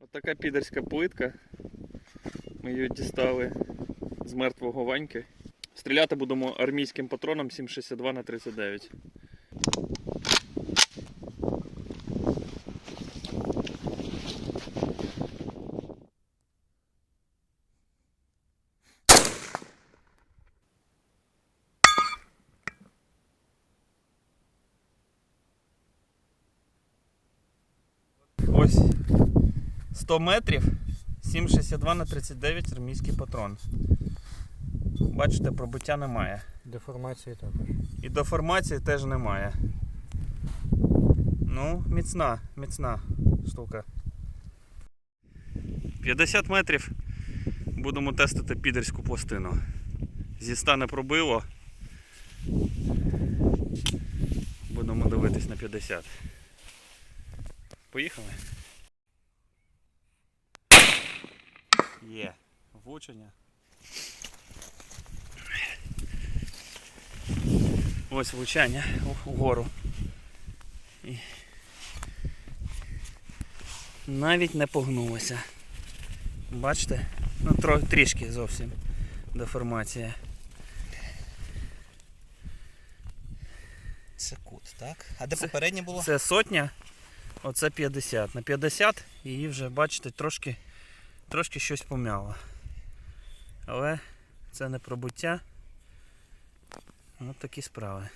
Ось така підерська плитка. Ми її дістали з мертвого ваньки. Стріляти будемо армійським патроном 7,62 на 39. Ось 100 метрів 7,62 на 39 армійський патрон. Бачите, пробиття немає. Деформації також. І деформації теж немає. Ну, міцна, міцна штука. 50 метрів будемо тестити підерську пластину. Зі 100 не пробило. Будемо дивитись на 50. Поїхали. Є. Влучення. Ось влучання вгору. І... Навіть не погнулося. Бачите? Ну тро, трішки зовсім деформація. Це кут, так? А де попереднє було? Це сотня, оце 50. На 50 її вже, бачите, трошки, трошки щось помяло. Але це не пробуття. Ось такі справи.